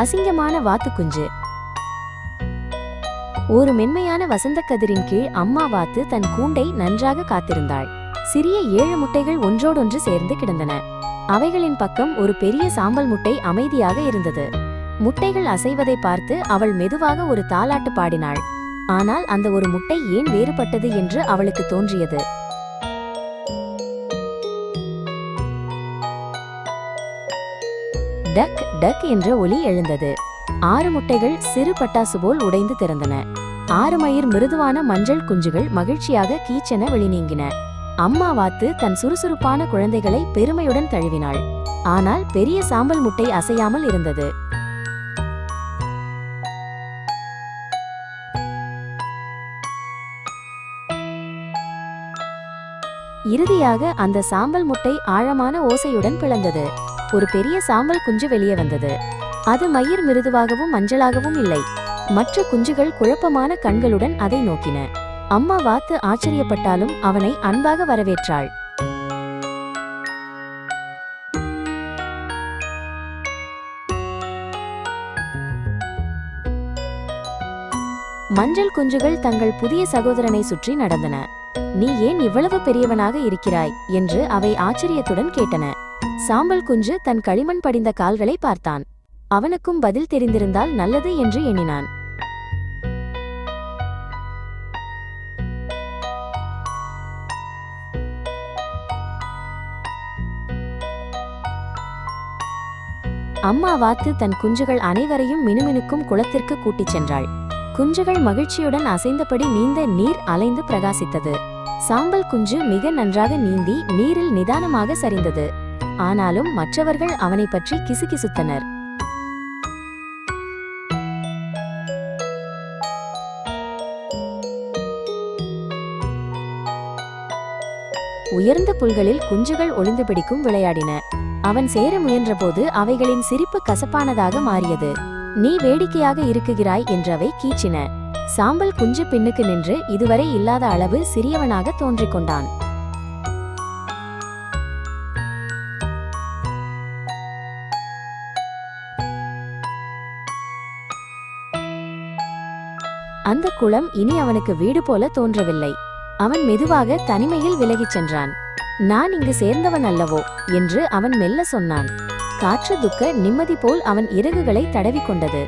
அசிங்கமான வாத்து குஞ்சு ஒரு மென்மையான வசந்த கதிரின் கீழ் அம்மா வாத்து தன் கூண்டை நன்றாக காத்திருந்தாள். சிறிய ஏழு முட்டைகள் ஒன்றோடொன்று சேர்ந்து கிடந்தன. அவைகளின் பக்கம் ஒரு பெரிய சாம்பல் முட்டை அமைதியாக இருந்தது. முட்டைகள் அசைவதை பார்த்து அவள் மெதுவாக ஒரு தாலாட்டு பாடினாள். ஆனால் அந்த ஒரு முட்டை ஏன் வேறுபட்டது என்று அவளுக்கு தோன்றியது. டக் டக் என்ற ஒலி எழுந்தது. ஆறு முட்டைகள் சிறு பட்டாசு போல் உடைந்து திறந்தன. ஆறு மயிர் மிருதுவான மஞ்சள் குஞ்சுகள் மகிழ்ச்சியாக கீச்சென வெளிநீங்கின. அம்மா வாத்து தன் சுறுசுறுப்பான குழந்தைகளை பெருமையுடன் தழுவினாள். ஆனால் பெரிய சாம்பல் முட்டை அசையாமல் இருந்தது. இறுதியாக அந்த சாம்பல் முட்டை ஆழமான ஓசையுடன் பிளந்தது. ஒரு பெரிய சாம்பல் குஞ்சு வெளியே வந்தது. அது மயிர் மிருதுவாகவும் மஞ்சளாகவும் இல்லை. மற்ற குஞ்சுகள் குழப்பமான கண்களுடன் அதை நோக்கின. அம்மா வாத்து ஆச்சரியப்பட்டாலும் அவனை அன்பாக வரவேற்றாள். மஞ்சள் குஞ்சுகள் தங்கள் புதிய சகோதரனை சுற்றி நடந்தன. நீ ஏன் இவ்வளவு பெரியவனாக இருக்கிறாய்? என்று அவை ஆச்சரியத்துடன் கேட்டன. சாம்பல் குஞ்சு தன் களிமண் படிந்த கால்களை பார்த்தான். அவனுக்கும் பதில் தெரிந்திருந்தால் நல்லது என்று எண்ணினான். அம்மா வாத்து தன் குஞ்சுகள் அனைவரையும் மினுமினுக்கும் குளத்திற்கு கூட்டிச் சென்றாள். குஞ்சுகள் மகிழ்ச்சியுடன் அசைந்தபடி நீந்த நீர் அலைந்து பிரகாசித்தது. சாம்பல் குஞ்சு மிக நன்றாக நீந்தி நீரில் நிதானமாக சரிந்தது. ஆனாலும் மற்றவர்கள் அவனை பற்றி கிசுகிசுத்தனர். உயர்ந்த புல்களில் குஞ்சுகள் ஒளிந்து பிடிக்கும் விளையாடின. அவன் சேர முயன்றபோது அவைகளின் சிரிப்பு கசப்பானதாக மாறியது. நீ வேடிக்கையாக இருக்குகிறாய் என்றவை கீச்சின சாம்பல் குஞ்சு பின்னுக்கு நின்று இதுவரை இல்லாத அளவு சிறியவனாக தோன்றிக் கொண்டான். அந்த குளம் இனி அவனுக்கு வீடு போல தோன்றவில்லை. அவன் மெதுவாக தனிமையில் விலகிச் சென்றான். நான் இங்கு சேர்ந்தவன் அல்லவோ? என்று அவன் மெல்ல சொன்னான். காற்று துக்க நிம்மதி போல் அவன் இறகுகளை தடவிக்கொண்டது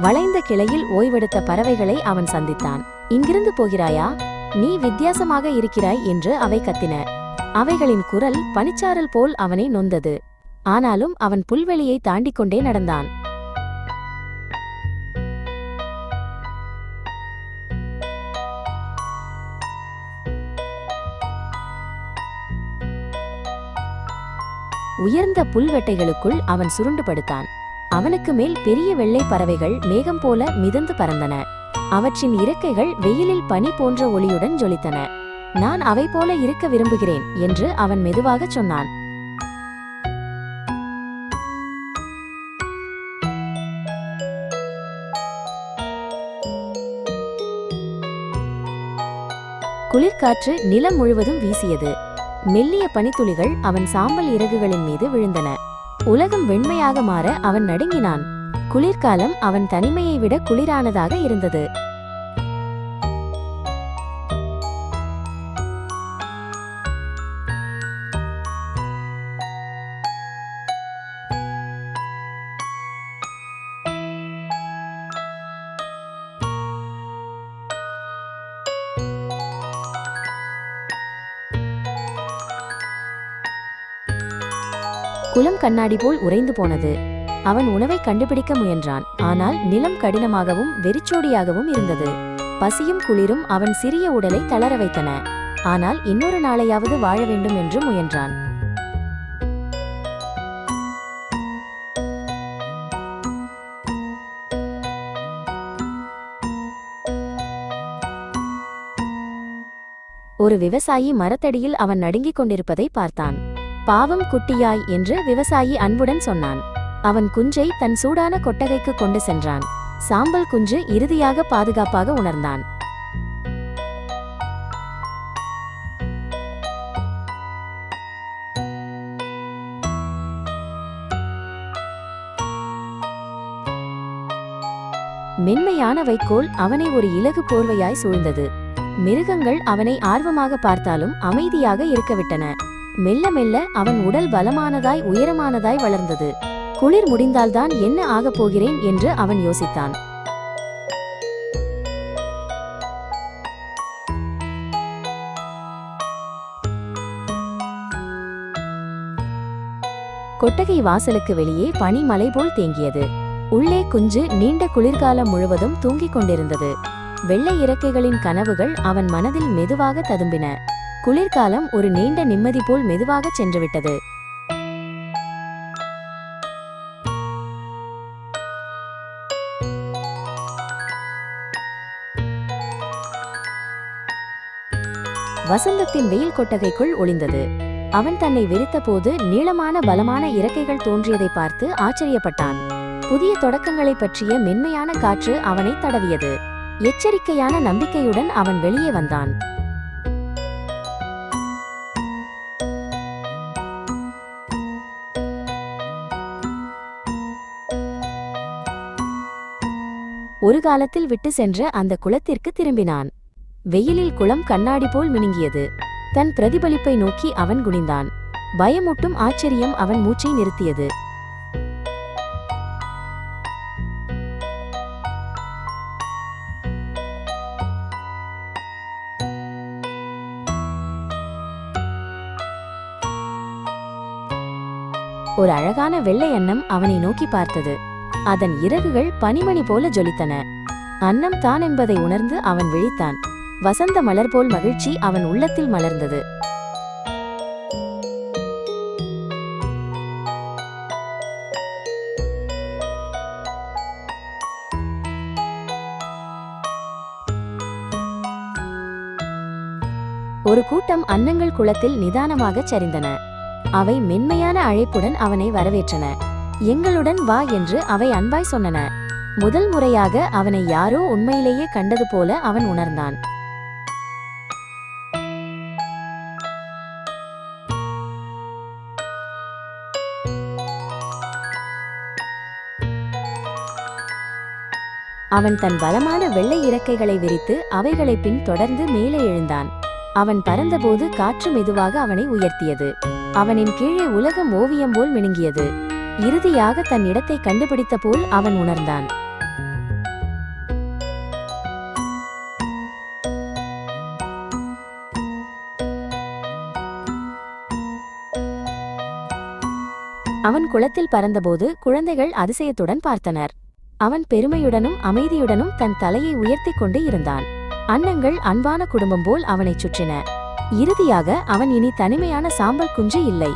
வளைந்த கிளையில் ஓய்வெடுத்த பறவைகளை அவன் சந்தித்தான். இங்கிருந்து போகிறாயா? நீ வித்தியாசமாக இருக்கிறாய் என்று அவை கத்தின. அவைகளின் குரல் பனிச்சாரல் போல் அவனை நொந்தது. ஆனாலும் அவன் புல்வெளியை தாண்டிக் கொண்டே நடந்தான். உயர்ந்த புல்வெட்டைகளுக்குள் அவன் சுருண்டு படுத்தான். அவனுக்கு மேல் பெரிய வெள்ளை பறவைகள் மேகம் போல மிதந்து பறந்தன. அவற்றின் இறக்கைகள் வெயிலில் பனி போன்ற ஒளியுடன் ஜொலித்தன. நான் அவை போல இருக்க விரும்புகிறேன் என்று அவன் மெதுவாக சொன்னான். குளிர்காற்று நிலம் முழுவதும் வீசியது. மெல்லிய பனித்துளிகள் அவன் சாம்பல் இறகுகளின் மீது விழுந்தன. உலகம் வெண்மையாக மாற அவன் நடுங்கினான். குளிர்காலம் அவன் தனிமையை விட குளிரானதாக இருந்தது. குளம் கண்ணாடி போல் உறைந்து போனது. அவன் உணவை கண்டுபிடிக்க முயன்றான். ஆனால் நிலம் கடினமாகவும் வெறிச்சோடியாகவும் இருந்தது. பசியும் குளிரும் அவன் சிறிய உடலை தளர வைத்தன. ஆனால் இன்னொரு நாளையாவது வாழ வேண்டும் என்று முயன்றான். ஒரு விவசாயி மரத்தடியில் அவன் நடுங்கிக் கொண்டிருப்பதை பார்த்தான். பாவம் குட்டியாய் என்று விவசாயி அன்புடன் சொன்னான். அவன் குஞ்சை தன் சூடான கொட்டகைக்கு கொண்டு சென்றான். சாம்பல் குஞ்சு இறுதியாக பாதுகாப்பாக உணர்ந்தான். மென்மையான வைக்கோல் அவனை ஒரு இலகு போர்வையாய் சூழ்ந்தது. மிருகங்கள் அவனை ஆர்வமாக பார்த்தாலும் அமைதியாக இருக்கவிட்டன. மெல்ல மெல்ல அவன் உடல் பலமானதாய் உயரமானதாய் வளர்ந்தது. குளிர் முடிந்தால்தான் என்ன ஆகப் போகிறேன் என்று அவன் யோசித்தான். கொட்டகை வாசலுக்கு வெளியே பனிமலை போல் தேங்கியது. உள்ளே குஞ்சு நீண்ட குளிர்காலம் முழுவதும் தூங்கிக் கொண்டிருந்தது. வெள்ளை இறக்கைகளின் கனவுகள் அவன் மனதில் மெதுவாக ததும்பின. குளிர்காலம் ஒரு நீண்ட நிம்மதி போல் மெதுவாக சென்றுவிட்டது. வசந்தத்தின் வெயில் கொட்டகைக்குள் ஒளிந்தது. அவன் தன்னை வெறித்தபோது நீளமான பலமான இறக்கைகள் தோன்றியதை பார்த்து ஆச்சரியப்பட்டான். புதிய தொடக்கங்களைப் பற்றிய மென்மையான காற்று அவனை தடவியது. எச்சரிக்கையான நம்பிக்கையுடன் அவன் வெளியே வந்தான். ஒரு காலத்தில் விட்டு சென்ற அந்த குளத்திற்கு திரும்பினான். வெயிலில் குளம் கண்ணாடி போல் மினுங்கியது. தன் பிரதிபலிப்பை நோக்கி அவன் குனிந்தான். பயமூட்டும் ஆச்சரியம் அவன் மூச்சை நிறுத்தியது. ஒரு அழகான வெள்ளை அன்னம் அவனை நோக்கி பார்த்தது. அதன் இறகுகள் பனிமணி போல ஜொலித்தன. அன்னம் தான் என்பதை உணர்ந்து அவன் விழித்தான். வசந்த மலர் போல் மகிழ்ச்சி அவன் உள்ளத்தில் மலர்ந்தது. ஒரு கூட்டம் அன்னங்கள் குளத்தில் நிதானமாகச் சரிந்தன. அவை மென்மையான அழைப்புடன் அவனை வரவேற்றன. எங்களுடன் வா என்று அவை அன்பாய் சொன்னன. முதல் முறையாக அவனை யாரோ உண்மையிலேயே கண்டது போல அவன் உணர்ந்தான். அவன் தன் பலமான வெள்ளை இறக்கைகளை விரித்து அவைகளை பின் தொடர்ந்து மேலே எழுந்தான். அவன் பறந்தபோது காற்று மெதுவாக அவனை உயர்த்தியது. அவனின் கீழே உலகம் ஓவியம் போல் மினுங்கியது. இறுதியாக தன் இடத்தை கண்டுபிடித்த போல் அவன் உணர்ந்தான். அவன் குளத்தில் பறந்தபோது குழந்தைகள் அதிசயத்துடன் பார்த்தனர். அவன் பெருமையுடனும் அமைதியுடனும் தன் தலையை உயர்த்திக் கொண்டு இருந்தான். அன்னங்கள் அன்பான குடும்பம் போல் அவனைச் சுற்றின. இறுதியாக அவன் இனி தனிமையான சாம்பல் குஞ்சு இல்லை.